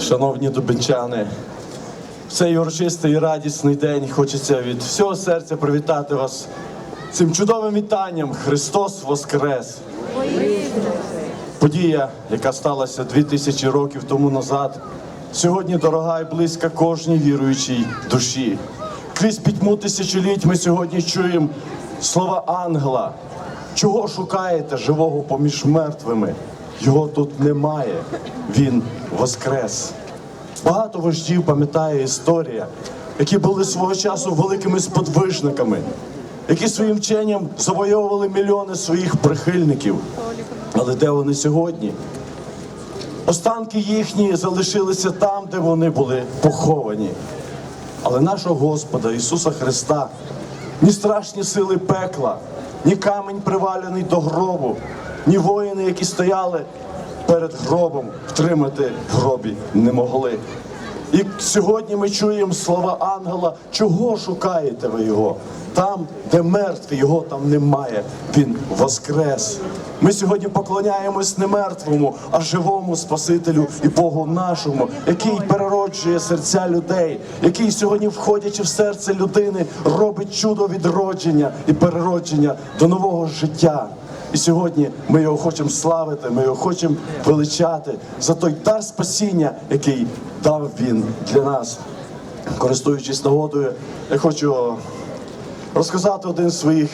Шановні дубенчани, в цей урочистий і радісний день хочеться від всього серця привітати вас цим чудовим вітанням Христос Воскрес! Подія, яка сталася дві тисячі років тому назад, сьогодні дорога і близька кожній віруючій душі. Крізь пітьму тисячоліть ми сьогодні чуємо слова ангела. Чого шукаєте живого поміж мертвими? Його тут немає. Він воскрес. Багато вождів пам'ятає історія, які були свого часу великими сподвижниками, які своїм вченням завойовували мільйони своїх прихильників. Але де вони сьогодні? Останки їхні залишилися там, де вони були поховані. Але нашого Господа Ісуса Христа ні страшні сили пекла, ні камінь привалений до гробу, ні воїни, які стояли перед гробом, втримати в гробі не могли. І сьогодні ми чуємо слова ангела, чого шукаєте ви його? Там, де мертвий, його там немає. Він воскрес. Ми сьогодні поклоняємось не мертвому, а живому Спасителю і Богу нашому, який перероджує серця людей, який сьогодні, входячи в серце людини, робить чудо відродження і переродження до нового життя. І сьогодні ми його хочемо славити, ми його хочемо величати за той дар спасіння, який дав він для нас. Користуючись нагодою, я хочу розказати один з своїх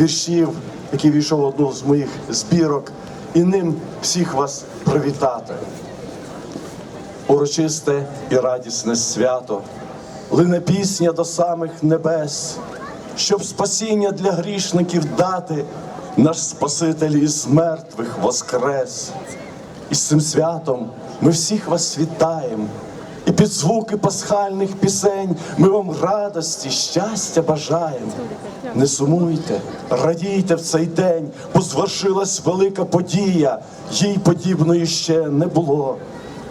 віршів, який війшов в одну з моїх збірок, і ним всіх вас привітати. Урочисте і радісне свято, лине пісня до самих небес, щоб спасіння для грішників дати, наш Спаситель із мертвих воскрес. І з цим святом ми всіх вас вітаємо. І під звуки пасхальних пісень ми вам радості, щастя бажаємо. Не сумуйте, радійте в цей день, бо звершилась велика подія, їй подібної ще не було.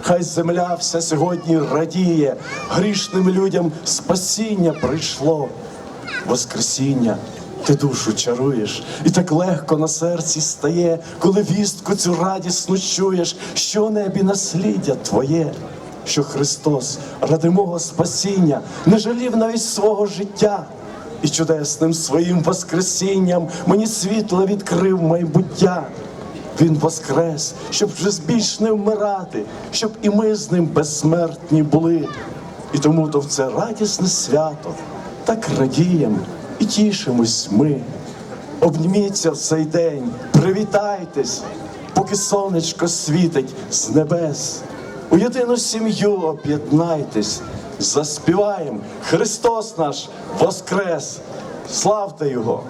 Хай земля вся сьогодні радіє, грішним людям спасіння прийшло. Воскресіння, ти душу чаруєш, і так легко на серці стає, коли вістку цю радісну чуєш, що небі насліддя твоє, що Христос ради мого спасіння не жалів навіть свого життя. І чудесним своїм воскресінням мені світло відкрив майбуття. Він воскрес, щоб вже більш не вмирати, щоб і ми з ним безсмертні були. І тому то в це радісне свято так радієм і тішимось ми. Обніміться в цей день, привітайтесь, поки сонечко світить з небес. У єдину сім'ю об'єднайтесь, заспіваєм Христос наш воскрес! Славте Його!